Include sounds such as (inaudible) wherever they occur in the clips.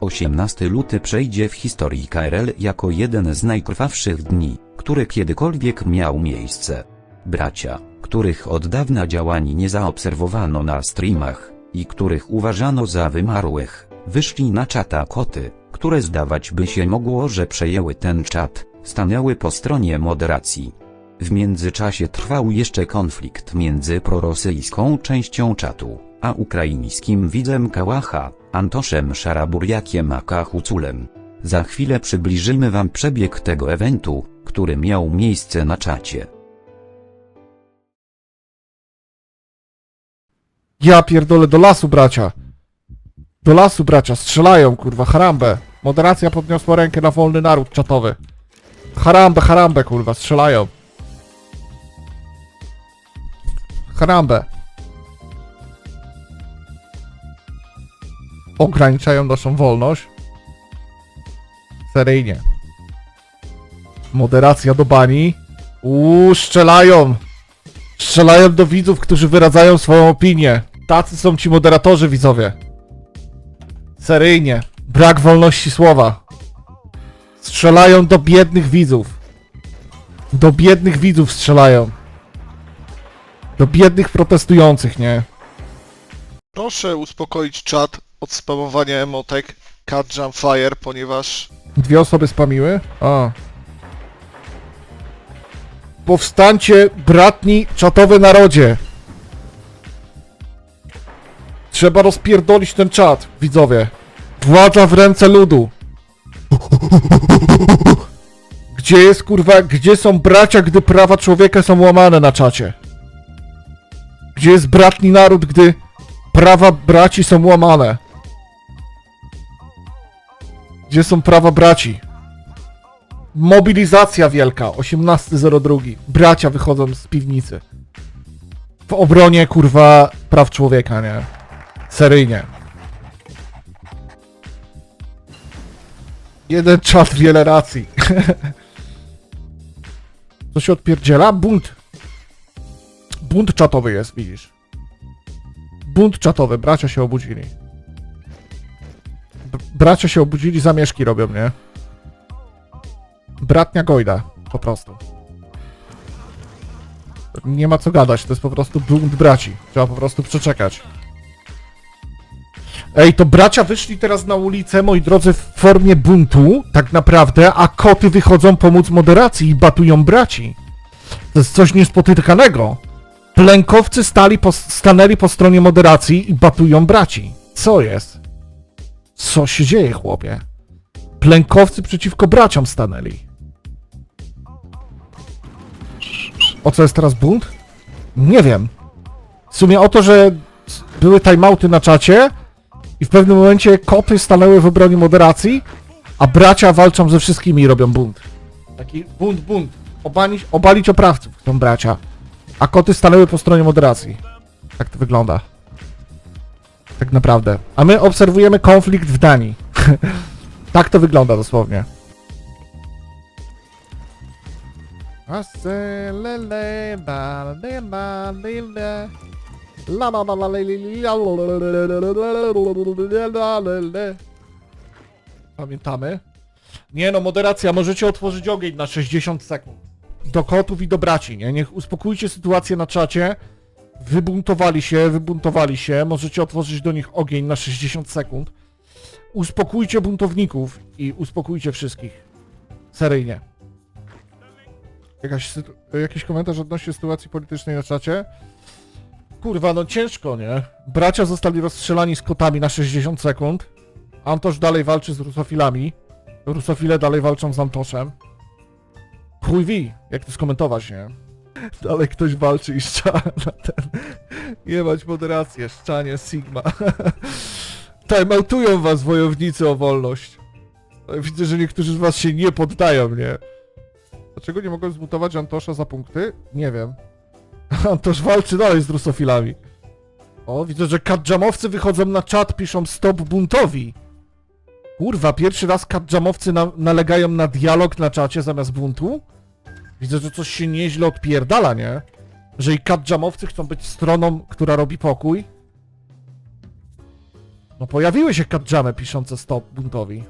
18 luty przejdzie w historii KRL jako jeden z najkrwawszych dni, który kiedykolwiek miał miejsce. Bracia, których od dawna działań nie zaobserwowano na streamach, i których uważano za wymarłych, wyszli na czata koty, które zdawać by się mogło, że przejęły ten czat, stanęły po stronie moderacji. W międzyczasie trwał jeszcze konflikt między prorosyjską częścią czatu, a ukraińskim widzem Kałacha, Antoszem Szaraburiakiem aka Huculem. Za chwilę przybliżymy wam przebieg tego eventu, który miał miejsce na czacie. Ja pierdolę do lasu, bracia. Do lasu, bracia, strzelają, kurwa, harambę. Moderacja podniosła rękę na wolny naród czatowy. Harambę, harambę, kurwa, strzelają. Harambę. Ograniczają naszą wolność. Seryjnie. Moderacja do bani. Uuu, strzelają. Strzelają do widzów, którzy wyradzają swoją opinię. Tacy są ci moderatorzy, widzowie. Seryjnie. Brak wolności słowa. Strzelają do biednych widzów. Do biednych widzów strzelają. Do biednych protestujących, nie? Proszę uspokoić czat od spamowania emotek Cat Jump Fire, ponieważ Dwie osoby spamiły? A. Powstańcie, bratni, czatowe narodzie. Trzeba rozpierdolić ten czat, widzowie. Władza w ręce ludu. Gdzie jest kurwa, gdzie są bracia, gdy prawa człowieka są łamane na czacie? Gdzie jest bratni naród, gdy prawa braci są łamane? Gdzie są prawa braci? Mobilizacja wielka, 18.02. Bracia wychodzą z piwnicy. W obronie, kurwa, praw człowieka, nie? Seryjnie. Jeden czat, wiele racji. (laughs) Co się odpierdziela? Bunt. Bunt czatowy jest, widzisz. Bunt czatowy, bracia się obudzili. Bracia się obudzili, zamieszki robią, nie? Bratnia Gojda, po prostu. Nie ma co gadać, to jest po prostu bunt braci. Trzeba po prostu przeczekać. Ej, to bracia wyszli teraz na ulicę, moi drodzy, w formie buntu, tak naprawdę, a koty wychodzą pomóc moderacji i batują braci. To jest coś niespotykanego. Plękowcy stali po, stanęli po stronie moderacji i batują braci. Co jest? Co się dzieje, chłopie? Plękowcy przeciwko braciom stanęli. O co jest teraz bunt? Nie wiem. W sumie o to, że były timeouty na czacie i w pewnym momencie koty stanęły w obronie moderacji, a bracia walczą ze wszystkimi i robią bunt. Taki bunt, bunt. Obalić, obalić oprawców chcą bracia. A koty stanęły po stronie moderacji. Tak to wygląda. Tak naprawdę. A my obserwujemy konflikt w Danii. tak to wygląda dosłownie. Pamiętamy? Nie no, moderacja, możecie otworzyć ogień na 60 sekund. Do kotów i do braci, nie? Niech uspokójcie sytuację na czacie. Wybuntowali się, wybuntowali się. Możecie otworzyć do nich ogień na 60 sekund. Uspokójcie buntowników i uspokójcie wszystkich. Seryjnie. Jakaś jakiś komentarz odnośnie sytuacji politycznej na czacie? Kurwa, no ciężko, nie? Bracia zostali rozstrzelani z kotami na 60 sekund. Antosz dalej walczy z rusofilami. Rusofile dalej walczą z Antoszem. Chuj wi, jak to skomentować, nie? Dalej ktoś walczy i szcza na ten... Jebać moderację, szczanie, Sigma. (laughs) Timeoutują was wojownicy o wolność. Widzę, że niektórzy z was się nie poddają, nie? Dlaczego nie mogłem zmutować Antosza za punkty? Nie wiem. (laughs) Antosz walczy dalej z rusofilami. O, widzę, że kadżamowcy wychodzą na czat, piszą stop buntowi. Kurwa, pierwszy raz kadżamowcy na, nalegają na dialog na czacie zamiast buntu? Widzę, że coś się nieźle odpierdala, nie? Że i kadżamowcy chcą być stroną, która robi pokój. No pojawiły się kadżamy piszące stop buntowi.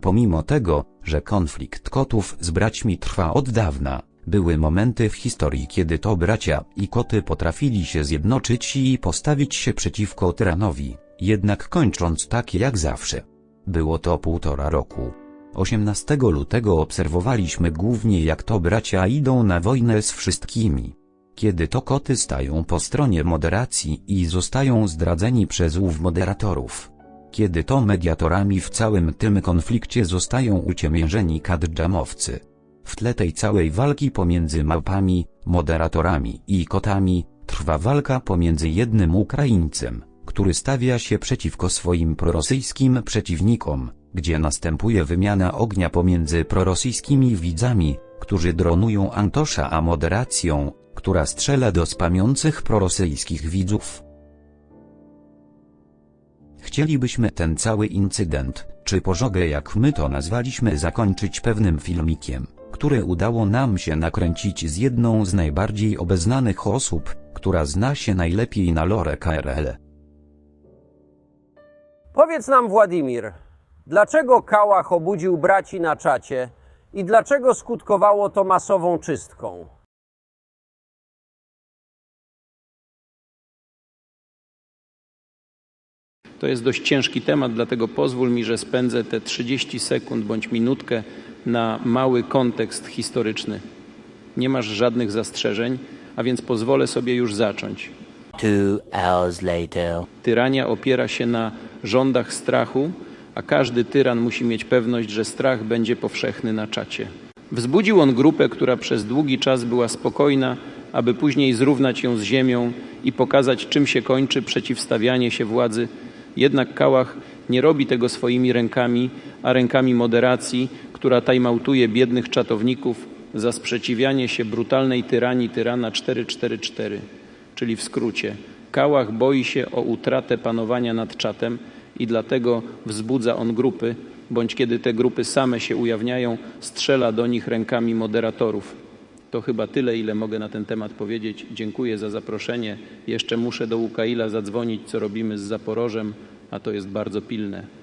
Pomimo tego, że konflikt kotów z braćmi trwa od dawna, były momenty w historii kiedy to bracia i koty potrafili się zjednoczyć i postawić się przeciwko tyranowi, jednak kończąc tak jak zawsze. Było to półtora roku. 18 lutego obserwowaliśmy głównie jak to bracia idą na wojnę z wszystkimi. Kiedy to koty stają po stronie moderacji i zostają zdradzeni przez ów moderatorów. Kiedy to mediatorami w całym tym konflikcie zostają uciemiężeni kadżamowcy. W tle tej całej walki pomiędzy małpami, moderatorami i kotami, trwa walka pomiędzy jednym Ukraińcem, który stawia się przeciwko swoim prorosyjskim przeciwnikom, gdzie następuje wymiana ognia pomiędzy prorosyjskimi widzami, którzy dronują Antosza a moderacją, która strzela do spamiących prorosyjskich widzów. Chcielibyśmy ten cały incydent, czy pożogę jak my to nazwaliśmy zakończyć pewnym filmikiem, który udało nam się nakręcić z jedną z najbardziej obeznanych osób, która zna się najlepiej na lore KRL. Powiedz nam, Władimir, dlaczego Kałach obudził braci na czacie i dlaczego skutkowało to masową czystką? To jest dość ciężki temat, dlatego pozwól mi, że spędzę te 30 sekund bądź minutkę na mały kontekst historyczny. Nie masz żadnych zastrzeżeń, a więc pozwolę sobie już zacząć. Two hours later. Tyrania opiera się na rządach strachu, a każdy tyran musi mieć pewność, że strach będzie powszechny na czacie. Wzbudził on grupę, która przez długi czas była spokojna, aby później zrównać ją z ziemią i pokazać, czym się kończy przeciwstawianie się władzy. Jednak Kałach nie robi tego swoimi rękami, a rękami moderacji, która tajmautuje biednych czatowników za sprzeciwianie się brutalnej tyranii tyrana 444. Czyli w skrócie, Kałach boi się o utratę panowania nad czatem i dlatego wzbudza on grupy, bądź kiedy te grupy same się ujawniają, strzela do nich rękami moderatorów. To chyba tyle, ile mogę na ten temat powiedzieć. Dziękuję za zaproszenie. Jeszcze muszę do Łukaila zadzwonić, co robimy z Zaporożem, a to jest bardzo pilne.